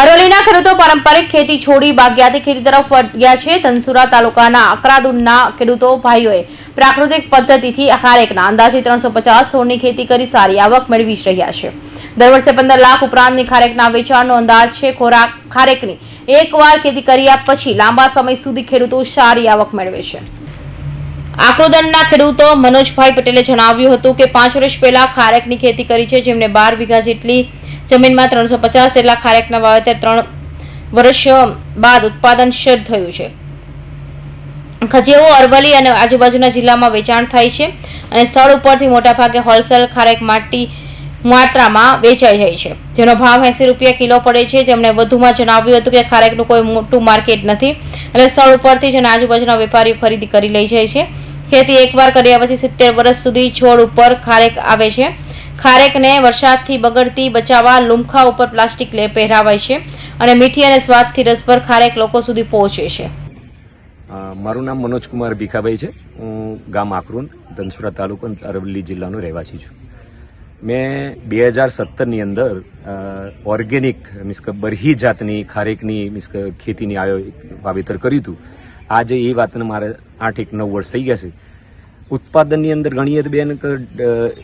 અરવલ્લીના ખેડૂતો પારંપરિક ખેતી છોડી બાગ્યાતી ખેતી તરફ વળ્યા છે. ધનસુરા તાલુકાના અકરાદુનના ખેડૂતો ભાઈઓએ પ્રાકૃતિક પદ્ધતિથી ખારેકના અંદાજે ત્રણસો પચાસ છોડની ખેતી કરી સારી આવક મેળવી રહ્યા છે. દર વર્ષે પંદર લાખ ઉપરાંતની ખારેકના વેચાણનો અંદાજ છે. ખોરાક ખારેકની એકવાર ખેતી કર્યા પછી લાંબા સમય સુધી ખેડૂતો સારી આવક મેળવે છે. આક્રોદનના ખેડૂતો મનોજભાઈ પટેલે જણાવ્યું હતું કે પાંચ વર્ષ પહેલા ખારેકની ખેતી કરી છે. જેમને બાર વીઘા જેટલી જમીનમાં ત્રણસો પચાસ જેટલા ખારેકના વાવેતર ત્રણ વર્ષ બાદ ઉત્પાદન શરૂ થયું છે. ખજેવો, અરવલ્લી અને આજુબાજુના જિલ્લામાં વેચાણ થાય છે અને સ્થળ ઉપરથી મોટાભાગે હોલસેલ ખારેક માટી માત્રામાં વેચાઈ જાય છે. જેનો ભાવ એંસી રૂપિયા કિલો પડે છે. તેમણે વધુમાં જણાવ્યું હતું કે ખારેકનું કોઈ મોટું માર્કેટ નથી એટલે સ્થળ ઉપરથી જ અને આજુબાજુના વેપારીઓ ખરીદી કરી લઈ જાય છે. ખેતી એકવાર કર્યા પછી સિત્તેર વર્ષ સુધી છોડ ઉપર ખારેક આવે છે. ખારેકને વરસાદથી બગડતી બચાવવા લુમખા ઉપર પ્લાસ્ટિક લે પહેરાવાય છે અને મીઠી અને સ્વાદથી રસભર ખારેક લોકો સુધી પહોંચે છે. મારું નામ મનોજકુમાર ભીખાભાઈ છે. હું ગામ આકરુન, ધનસુરા તાલુકો અરવલ્લી જિલ્લાનો રહેવાસી છું. મેં બે હજાર સત્તરની અંદર ઓર્ગેનિક મીન્સ કે બરહી જાતની ખારેકની મીન્સ કે ખેતીની વાવેતર કર્યું હતું. આજે એ વાતને મારે આઠ એક નવ વર્ષ થઈ ગયા છે. ઉત્પાદનની અંદર ગણીએ તો બેન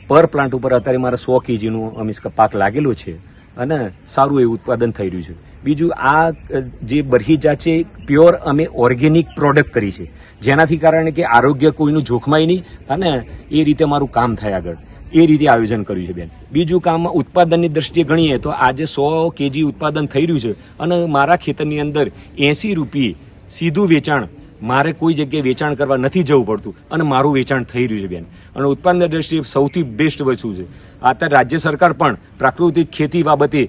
પર પ્લાન્ટ ઉપર અત્યારે મારે સો કેજીનું કે પાક લાગેલો છે અને સારું એવું ઉત્પાદન થઈ રહ્યું છે. બીજું આ જે બરહીજા છે પ્યોર અમે ઓર્ગેનિક પ્રોડક્ટ કરી છે, જેનાથી કારણે કે આરોગ્ય કોઈનું જોખમાય નહીં અને એ રીતે મારું કામ થાય આગળ. એ રીતે આયોજન કર્યું છે બેન. બીજું કામ ઉત્પાદનની દ્રષ્ટિએ ગણીએ તો આજે સો કેજી ઉત્પાદન થઈ રહ્યું છે અને મારા ખેતરની અંદર એંસી રૂપિયે સીધું વેચાણ મારે કોઈ જગ્યાએ વેચાણ કરવા નથી જવું પડતું અને મારું વેચાણ થઈ રહ્યું છે બેન. અને ઉત્પાદન દ્રષ્ટિએ સૌથી બેસ્ટ વસ્તુ છે. અત્યારે રાજ્ય સરકાર પણ પ્રાકૃતિક ખેતી બાબતે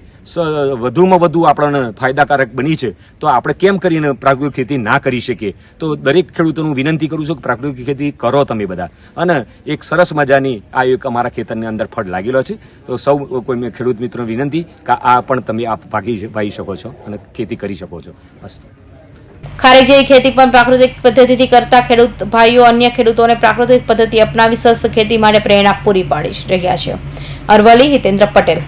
વધુમાં વધુ આપણને ફાયદાકારક બની છે. તો આપણે કેમ કરીને પ્રાકૃતિક ખેતી ના કરી શકીએ? તો દરેક ખેડૂતોનું વિનંતી કરું છું કે પ્રાકૃતિક ખેતી કરો તમે બધા. અને એક સરસ મજાની આ એક અમારા ખેતરની અંદર ફળ લાગેલો છે. તો સૌ કોઈ ખેડૂત મિત્રોને વિનંતી કે આ પણ તમે આ ભાગી ભાઈ શકો છો અને ખેતી કરી શકો છો. અસ્તુ ખારેક જેવી ખેતી પણ પ્રાકૃતિક પદ્ધતિથી કરતા ખેડૂત ભાઈઓ, અન્ય ખેડૂતોને પ્રાકૃતિક પદ્ધતિ અપનાવી, સસ્ત ખેતી માટે પ્રેરણા પૂરી પાડી રહ્યા છે. અરવલી હિતેન્દ્ર પટેલ.